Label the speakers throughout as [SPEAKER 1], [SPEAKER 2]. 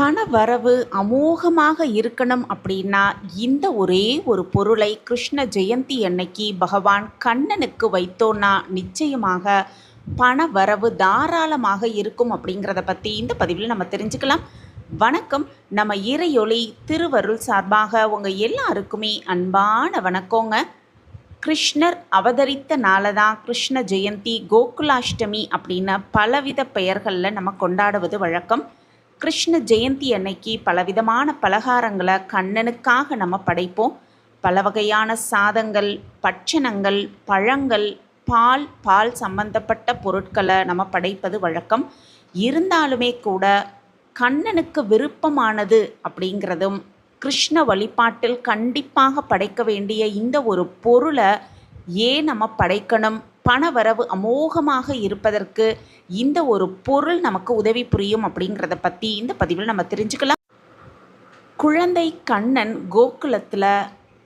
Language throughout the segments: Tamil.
[SPEAKER 1] பண வரவு அமோகமாக இருக்கணும் அப்படின்னா இந்த ஒரே ஒரு பொருளை கிருஷ்ண ஜெயந்தி அன்னைக்கு பகவான் கண்ணனுக்கு வைத்தோன்னா நிச்சயமாக பண வரவு தாராளமாக இருக்கும் அப்படிங்கிறத பற்றி இந்த பதிவில் நம்ம தெரிஞ்சுக்கலாம். வணக்கம். நம்ம இறையொளி திருவருள் சார்பாக உங்கள் எல்லாருக்குமே அன்பான வணக்கங்க. கிருஷ்ணர் அவதரித்த நாளை தான் கிருஷ்ண ஜெயந்தி கோகுலாஷ்டமி அப்படின்னு பலவித பெயர்களில் நம்ம கொண்டாடுவது வழக்கம். கிருஷ்ண ஜெயந்தி அன்னைக்கு பலவிதமான பலகாரங்களை கண்ணனுக்காக நம்ம படைப்போம். பல வகையான சாதங்கள் பட்சணங்கள் பழங்கள் பால் பால் சம்பந்தப்பட்ட பொருட்களை நம்ம படைப்பது வழக்கம். இருந்தாலுமே கூட கண்ணனுக்கு விருப்பமானது அப்படிங்கிறதும் கிருஷ்ண வழிபாட்டில் கண்டிப்பாக படைக்க வேண்டிய இந்த ஒரு பொருளை ஏன் நம்ம படைக்கணும்? பணவரவு அமோகமாக இருப்பதற்கு இந்த ஒரு பொருள் நமக்கு உதவி புரியும் அப்படிங்கிறத பற்றி இந்த பதிவில் நம்ம தெரிஞ்சுக்கலாம். குழந்தை கண்ணன் கோகுலத்தில்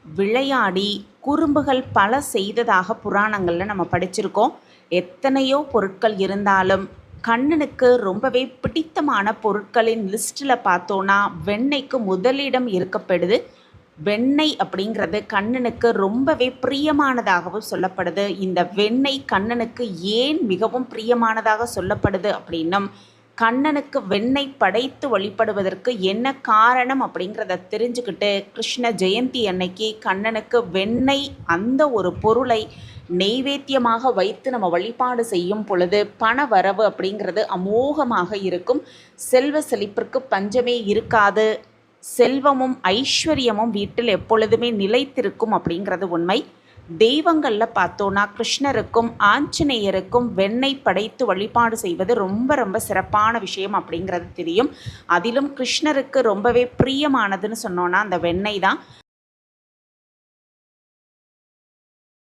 [SPEAKER 1] விளையாடி குறும்புகள் பல செய்ததாக புராணங்களில் நம்ம படிச்சிருக்கோம். எத்தனையோ பொருட்கள் இருந்தாலும் கண்ணனுக்கு ரொம்பவே பிடித்தமான பொருட்களின் லிஸ்ட்டில் பார்த்தோன்னா வெண்ணெய்க்கு முதலிடம் இருக்கப்படுது வெண்ணெய் அப்படிங்கிறது கண்ணனுக்கு ரொம்பவே பிரியமானதாகவும் சொல்லப்படுது. இந்த வெண்ணெய் கண்ணனுக்கு ஏன் மிகவும் பிரியமானதாக சொல்லப்படுது அப்படின்னும் கண்ணனுக்கு வெண்ணெய் படைத்து வழிபடுவதற்கு என்ன காரணம் அப்படிங்கிறத தெரிஞ்சுக்கிட்டு கிருஷ்ண ஜெயந்தி அன்னைக்கு கண்ணனுக்கு வெண்ணெய் அந்த ஒரு பொருளை நெய்வேத்தியமாக வைத்து நம்ம வழிபாடு செய்யும் பொழுது பண வரவு அப்படிங்கிறது அமோகமாக இருக்கும். செல்வ செழிப்பிற்கு பஞ்சமே இருக்காது. செல்வமும் ஐஸ்வர்யமும் வீட்டில் எப்பொழுதுமே நிலைத்திருக்கும் அப்படிங்கிறது உண்மை. தெய்வங்களில் பார்த்தோன்னா கிருஷ்ணருக்கும் ஆஞ்சநேயருக்கும் வெண்ணெய் படைத்து வழிபாடு செய்வது ரொம்ப ரொம்ப சிறப்பான விஷயம் அப்படிங்கிறது தெரியும். அதிலும் கிருஷ்ணருக்கு ரொம்பவே பிரியமானதுன்னு சொன்னோன்னா அந்த வெண்ணெய் தான்.